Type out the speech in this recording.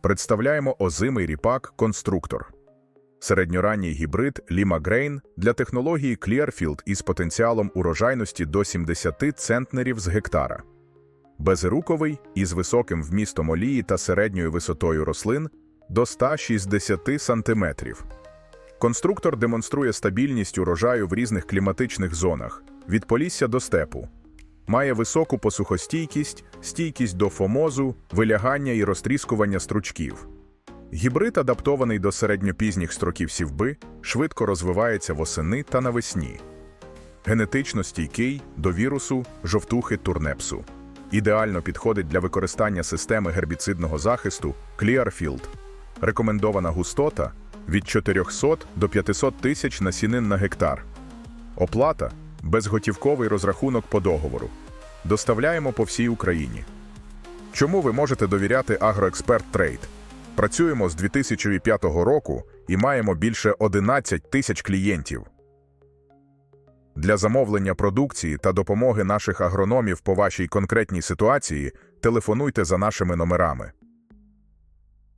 Представляємо озимий ріпак конструктор. Середньоранній гібрид Lima Grain для технології Clearfield із потенціалом урожайності до 70 центнерів з гектара. Безруковий із високим вмістом олії та середньою висотою рослин до 160 сантиметрів. Конструктор демонструє стабільність урожаю в різних кліматичних зонах від полісся до степу. Має високу посухостійкість, стійкість до фомозу, вилягання і розтріскування стручків. Гібрид адаптований до середньопізніх строків сівби, швидко розвивається восени та навесні. Генетично стійкий до вірусу, жовтухи турнепсу. Ідеально підходить для використання системи гербіцидного захисту Clearfield. Рекомендована густота від 400 до 500 тисяч насінин на гектар. Оплата безготівковий розрахунок по договору. Доставляємо по всій Україні. Чому ви можете довіряти Агроексперт Трейд? Працюємо з 2005 року і маємо більше 11 тисяч клієнтів. Для замовлення продукції та допомоги наших агрономів по вашій конкретній ситуації телефонуйте за нашими номерами.